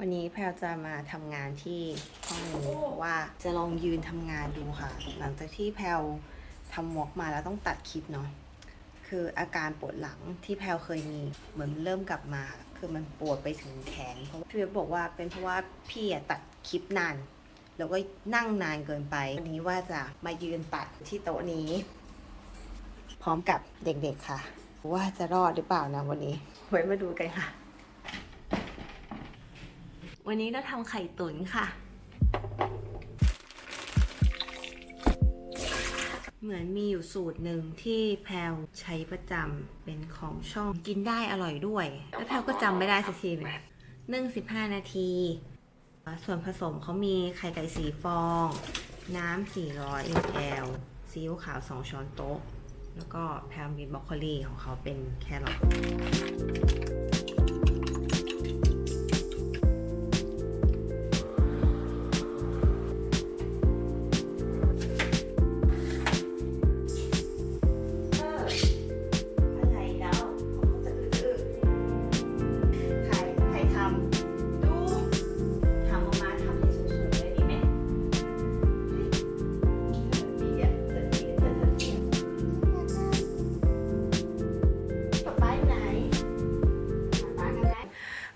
วันนี้แพลจะมาทำงานที่ห้องนี้เพราะว่าจะลองยืนทำงานดูค่ะ หลังจากที่แพลทำวอกมาแล้วต้องตัดคลิปเนาะคืออาการปวดหลังที่แพลเคยมีเหมือนเริ่มกลับมา คือมันปวดไปถึงแขนเพราะพี่เว็บบอกว่าเป็นเพราะว่าพี่อะตัดคลิปนาน แล้วก็นั่งนานเกินไป วันนี้ว่าจะมายืนตัดที่โต๊ะนี้ พร้อมกับเด็กๆค่ะ ว่าจะรอดหรือเปล่านะวันนี้ไว้มาดูกันค่ะ วันนี้เราทำไข่ตุ๋นค่ะ เหมือนมีอยู่สูตรหนึ่งที่แพลวใช้ประจำเป็นของช่องกินได้อร่อยด้วย แล้วแพลวก็จำไม่ได้สักทีหนึงนึ่ง15นาที ส่วนผสมเขามีไข่ไก่สีฟอง น้ำ400 ml ซีอิ๊วขาว2ช้อนโต๊ะ แล้วก็แพลวมีบรอกโคลีของเขาเป็นแครอท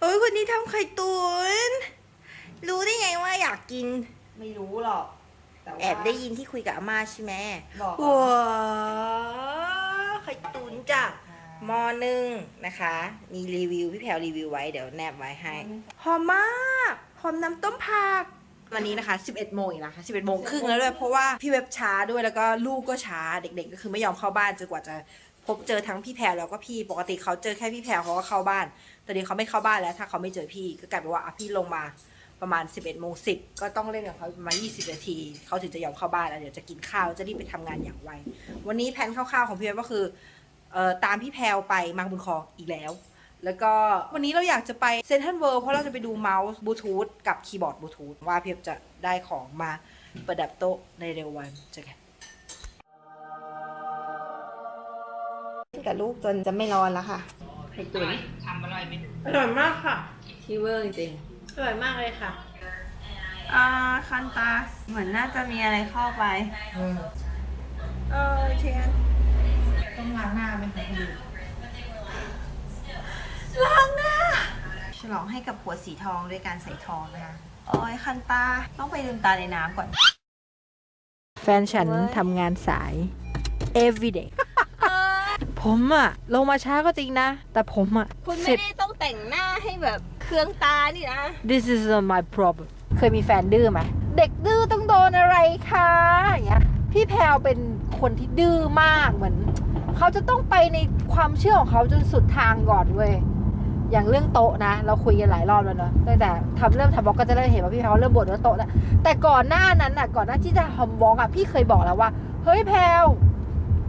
อ้ยคนนี้ทำไข่ตุ๋นรู้ได้ไงว่าอยากกิน ไม่รู้หรอกแต่ว่า แอบได้ยินที่คุยกับอาม่าใช่ไหมบอกว้าวไข่ตุ๋นจ้ะหม้อหนึ่งนะคะ มีรีวิวพี่แพรวรีวิวไว้เดี๋ยวแนบไว้ให้ หอมมากหอมน้ำต้มผัก วันนี้นะคะ 11 โมงอีกนะคะ11 โมงครึ่งแล้วด้วย เพราะว่าพี่เว็บช้าด้วยแล้วก็ลูกก็ช้าเด็กๆ ก็คือไม่ยอมเข้าบ้านจนกว่าจะ พบเจอทั้งพี่แพรแล้วก็พี่ปกติเขาเจอแค่พี่แพรเขาก็เข้าบ้าน ตอนนี้เขาไม่เข้าบ้านแล้ว ถ้าเขาไม่เจอพี่ก็กลายเป็นว่าอะพี่ลงมาประมาณ 11โมง10 ก็ต้องเล่นกับเขาประมาณ 20 นาที เขาถึงจะยอมเข้าบ้านแล้วเดี๋ยวจะกินข้าวจะรีบไปทำงานอย่างไว วันนี้แผนคร่าวๆของพี่เว็บก็คือเอ่อตามพี่แพรไปมาบุญคองอีกแล้ว แล้วก็วันนี้เราอยากจะไปเซนทรัลเวิลด์เพราะเราจะไปดูเมาส์บลูทูธกับคีย์บอร์ดบลูทูธว่าเพี่เว็บจะได้ของมาประดับโต๊ะในเร็ววันเจอกัน กับลูกจนจะไม่นอนแล้วค่ะไข่ตุ๋นทำอร่อยไหมอร่อยมากค่ะที่เวอร์จริงอร่อยมากเลยค่ะๆอ่าคันตาเหมือนน่าจะมีอะไรเข้าไป เออเชียนต้องล้างหน้าไหมคะคุณล้างหน้า ฉลองให้กับผัวสีทองด้วยการใส่ทองนะคะโอ้ยคันตาต้องไปลืมตาในน้ำก่อน แฟนฉันทำงานสาย everyday ผมอะลงมาช้าก็จริงนะ แต่ผมอะคุณเสร็ไม่จ ได้ต้องแต่งหน้าให้แบบเครื่องตานี่นะ this is not my problem เคยมีแฟนดื้อไหมเด็กดื้อต้องโดนอะไรคะอย่างเงี้ยพี่แพลวเป็นคนที่ดื้อมากเหมือน เขาจะต้องไปในความเชื่อของเขาจนสุดทางก่อนเว้ยอย่างเรื่องโต๊ะนะ เราคุยกันหลายรอบแล้วเนอะตั้งแต่ทำเริ่มทำบล็อกก็จะเริ่มเห็นว่าพี่แพลวเริ่มบ่นว่าโต๊ะนะแต่ก่อนหน้านั้นอะก่อนหน้าที่จะทำบล็อกอะพี่เคยบอกแล้วว่า เฮ้ยแพลว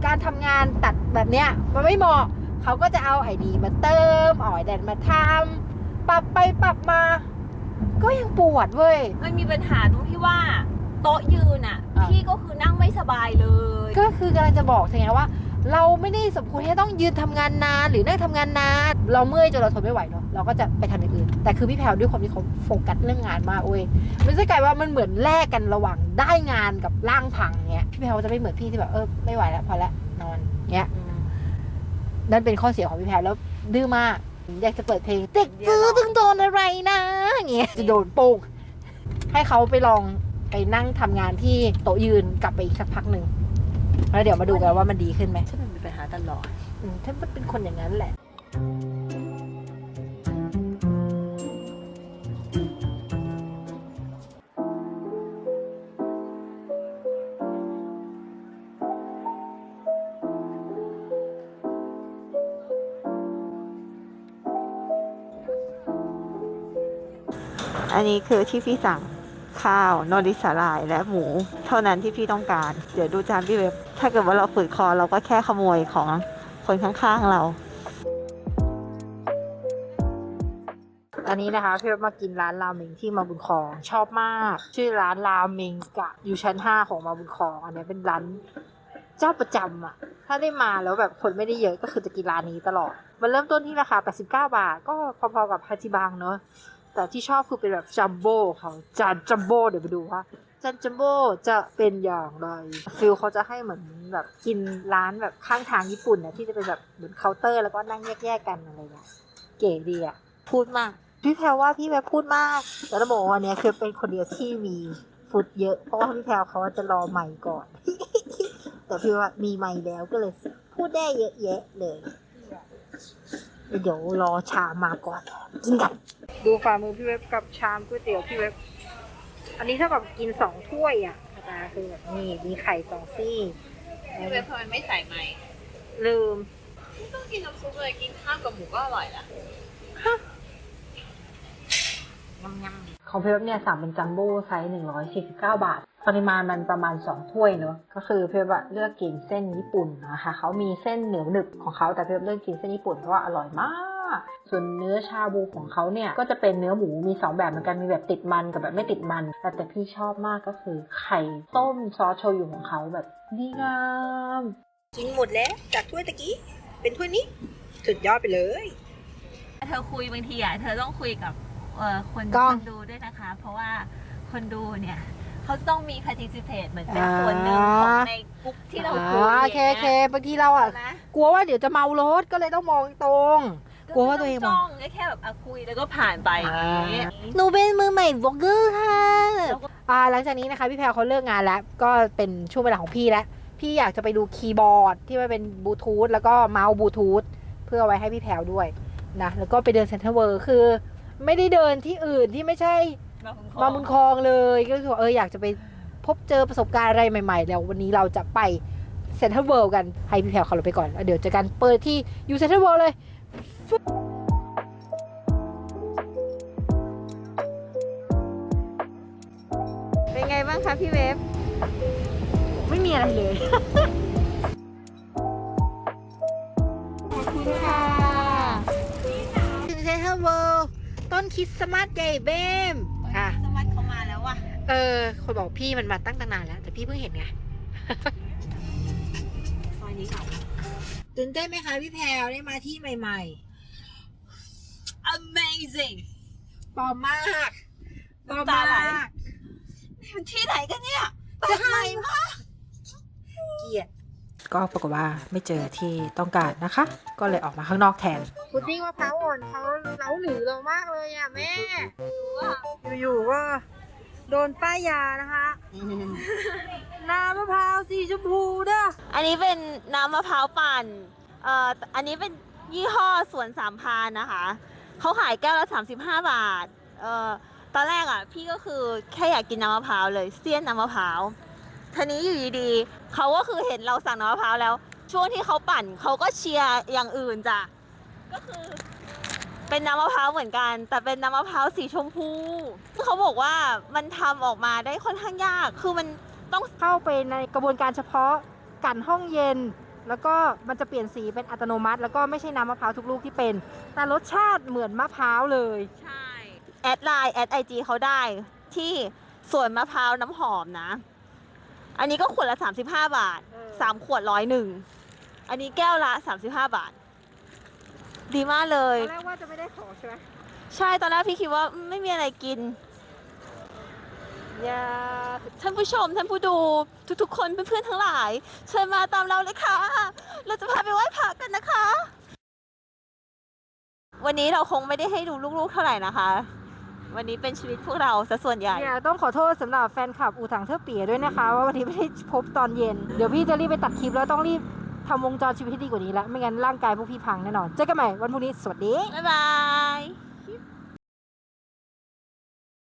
การทำงานตัดแบบเนี้ยมันไม่เหมาะเขาก็จะเอาไอ้ดีมาเติมเอาไอ้แดนมาทำปรับไปปรับมา ก็ยังปวดเว้ย มันมีปัญหาตรงที่ว่า โต๊ะยืนอะอะพี่ก็คือนั่งไม่สบายเลย ก็คือกำลังจะบอกไงว่า เราไม่ได้สมควรที่จะต้องยืนทำงานนานหรือนั่งทำงานนานเราเมื่อยจนเราทนไม่ไหวเนาะเราก็จะไปทำอย่างอื่น แต่คือพี่แพลวด้วยความที่เขาโฟกัสเรื่องงานมากเว้ยมันจะกลายว่ามันเหมือนแลกกันระหว่างได้งานกับร่างพังเงี้ยพี่แพลวจะไม่เหมือนพี่ที่แบบเออไม่ไหวแล้วพอแล้วนอนเงี้ยนั่นเป็นข้อเสียของพี่แพลวแล้วดื้อมากอยากจะเปิดเพลงเด็กดื้อต้องโดนอะไรนะเงี้ยจะโดนโป้งให้เขาไปลองไปนั่งทำงานที่โต๊ะยืนกลับไปอีกสักพักหนึ่ง แล้วเดี๋ยวมาดูกันว่ามันดีขึ้นไหมฉันมันมีปัญหาตลอดอืมถ้ามันเป็นคนอย่างนั้นแหละอันนี้คือที่พี่สั่ง ข้าวนอริสาลายและหมู เท่านั้นที่พี่ต้องการ เดี๋ยวดูจานพี่เว็บ ถ้าเกิดว่าเราฝืดคอเราก็แค่ขโมยของคนข้างๆเราอันนี้นะคะพี่มากินร้านราเมงที่มาบุญครองชอบมาก ชื่อร้านราเมงกะอยู่ชั้นห้าของมาบุญครอง อันนี้เป็นร้านเจ้าประจำอะถ้าได้มาแล้วแบบคนไม่ได้เยอะก็คือจะกินร้านนี้ตลอด มันเริ่มต้นที่ราคา 89 บาท ก็พอๆกับฮาจิบังเนอะ แต่ที่ชอบคือเป็นแบบจัมโบ้เขาจานจัมโบ้เดี๋ยวไปดูว่าจานจัมโบ้จะเป็นอย่างไรฟิลเขาจะให้เหมือนแบบกินร้านแบบข้างทางญี่ปุ่นนะที่จะเป็นแบบเหมือนเคาน์เตอร์ แล้วก็นั่งแยกๆกันอะไรเงี้ยเก๋ดีอะพูดมาก พี่แพรว่าพี่แพรพูดมากแต่ต้องบอกวันนี้คือเป็นคนเดียวที่มีฟุตเยอะ เพราะว่าพี่แพรเขาจะรอใหม่ก่อน แต่พี่ว่ามีใหม่แล้วก็เลย พูดได้เยอะแยะเลย เดี๋ยวรอชามมาก่อนกินกันดูฝ่ามือพี่เว็บกับชามก๋วยเตี๋ยวพี่เว็บ อันนี้เท่ากับกินสองถ้วยอะตาคือแบบนี่มีไข่สองซี่เว็บทำไมไม่ใส่ไหมลืมไม่ต้องกินน้ำซุปเลยกินข้าวกับหมูก็อร่อยละ ของพี่เว็บเนี่ยสั่งเป็นจัมโบ้ไซส์หนึ่งร้อยสี่สิบเก้าบาท ปริมาณมันประมาณสองถ้วยเนอะก็คือพี่เว็บอะเลือกกินเส้นญี่ปุ่นนะคะเขามีเส้นเหนียวหนึบของเขาแต่พี่เว็บเลือกกินเส้นญี่ปุ่นเพราะว่าอร่อยมากส่วนเนื้อชาบูของเขาเนี่ยก็จะเป็นเนื้อหมูมีสองแบบเหมือนกันมีแบบติดมันกับแบบไม่ติดมันแต่แต่พี่ชอบมากก็คือไข่ต้มซอสโชยุของเขาแบบดีงามกินหมดแล้วจากถ้วยตะกี้เป็นถ้วยนี้สุดยอดไปเลย เธอคุยบางทีอะเธอต้องคุยกับ เอ่อคนกล้องคนดูด้วยนะคะ เพราะว่าคนดูเนี่ยเขาต้องมี participate เหมือนเป็นส่วนหนึ่งของในกลุ่มที่เราคุยอ่าโอเคโอเคบางทีเราอะใช่ไหมกลัวว่าเดี๋ยวจะเมารถก็เลยต้องมองตรง กลัวว่าตัวเองมจ้ององก็แค่แบบอะคุยแล้วก็ผ่านไปอย่างนี้หนูเป็นมือใหม่บล็อกเกอร์ค่ะ แล้วก็อ่าหลังจากนี้นะคะ พี่แพรเขาเลิกงานแล้ว ก็เป็นช่วงเวลาของพี่แล้ว พี่อยากจะไปดูคีย์บอร์ดที่มันเป็นบลูทูธแล้วก็เมาส์บลูทูธเพื่อเอาไว้ให้พี่แพรด้วยนะแล้วก็ไปเดินเซ็นทรัลเวิร์คือ ไม่ได้เดินที่อื่นที่ไม่ใช่มามุนคลองเลยก็คือว่าเอออยากจะไปพบเจอประสบการณ์อะไรใหม่ ๆ แล้ววันนี้เราจะไปเซ็นทรัลเวิลด์กันให้พี่แพรเขาเราไปก่อนแล้วเดี๋ยวเจอกันเปิดที่อยู่เซ็นทรัลเวิลด์เลยเป็นไงบ้างคะพี่เวฟไม่มีอะไรเลยขอบคุณค่ะถึงเซนทรัลเวิลด์ ต้นคริสต์มาสใหญ่เบ้มอะสมัครเขามาแล้วว่ะเออ คนบอกพี่มันมาตั้งตั้งนานแล้ว แต่พี่เพิ่งเห็นไง ซอยนี้เหรอตื่นเต้นไหมคะพี่แพรวได้มาที่ใหม่ Amazing ๆปลอมมากปลอมน้ำตาไหลมากนี่มันที่ไหนกันเนี่ยจะใหม่มาก เกลียด ก็ปรากฏว่าไม่เจอที่ต้องการนะคะ ก็เลยออกมาข้างนอกแทนพุดดิ้งมะพร้าวอ่อนเขาเล้าหลือเรามากเลยอะแม่อยู่ๆก็โดนป้ายยานะคะน้ำมะพร้าวสีชมพูเด้ออันนี้เป็นน้ำมะพร้าวปั่นเอ่ออันนี้เป็นยี่ห้อสวนสามพรานนะคะเขาขายแก้วละ 35 บาทเอ่อตอนแรกอะพี่ก็คือแค่อยากกินน้ำมะพร้าวเลยเสี้ยนน้ำมะพร้าว ทีนี้อยู่ดีๆเขาก็คือเห็นเราสั่งน้ำมะพร้าวแล้ว ช่วงที่เขาปั่นเขาก็เชียร์อย่างอื่นจ้ะก็คือเป็นน้ำมะพร้าวเหมือนกัน แต่เป็นน้ำมะพร้าวสีชมพูซึ่งเขาบอกว่ามันทำออกมาได้ค่อนข้างยาก คือมันต้องเข้าไปในกระบวนการเฉพาะกันห้องเย็น แล้วก็มันจะเปลี่ยนสีเป็นอัตโนมัติ แล้วก็ไม่ใช่น้ำมะพร้าวทุกลูกที่เป็น แต่รสชาติเหมือนมะพร้าวเลย ใช่ แอดไลน์แอดไอจีเขาได้ที่สวนมะพร้าวน้ำหอมนะ อันนี้ก็ขวดละ 35 บาทเออ3ขวดร้อยหนึ่ง อันนี้แก้วละ 35 บาท ดีมากเลย ตอนแรกว่าจะไม่ได้ขอใช่ไหมใช่ตอนแรกพี่คิดว่าไม่มีอะไรกินอย่าท่านผู้ชมท่านผู้ดูทุกๆ คนเพื่อนๆทั้งหลาย เชิญมาตามเราเลยค่ะ เราจะพาไปไหว้พระกันนะคะ วันนี้เราคงไม่ได้ให้ดูลูกๆเท่าไหร่นะคะ วันนี้เป็นชีวิตพวกเราซะส่วนใหญ่ เนี่ยต้องขอโทษสำหรับแฟนคลับอูถังเทอเปียด้วยนะคะ ว่าวันนี้ไม่ได้พบตอนเย็น เดี๋ยวพี่จะรีบไปตัดคลิปแล้วต้องรีบทำวงจรชีวิตให้ดีกว่านี้แล้วไม่งั้นร่างกายพวกพี่พังแน่นอน เจอกันใหม่วันพรุ่งนี้สวัสดี บ๊ายบาย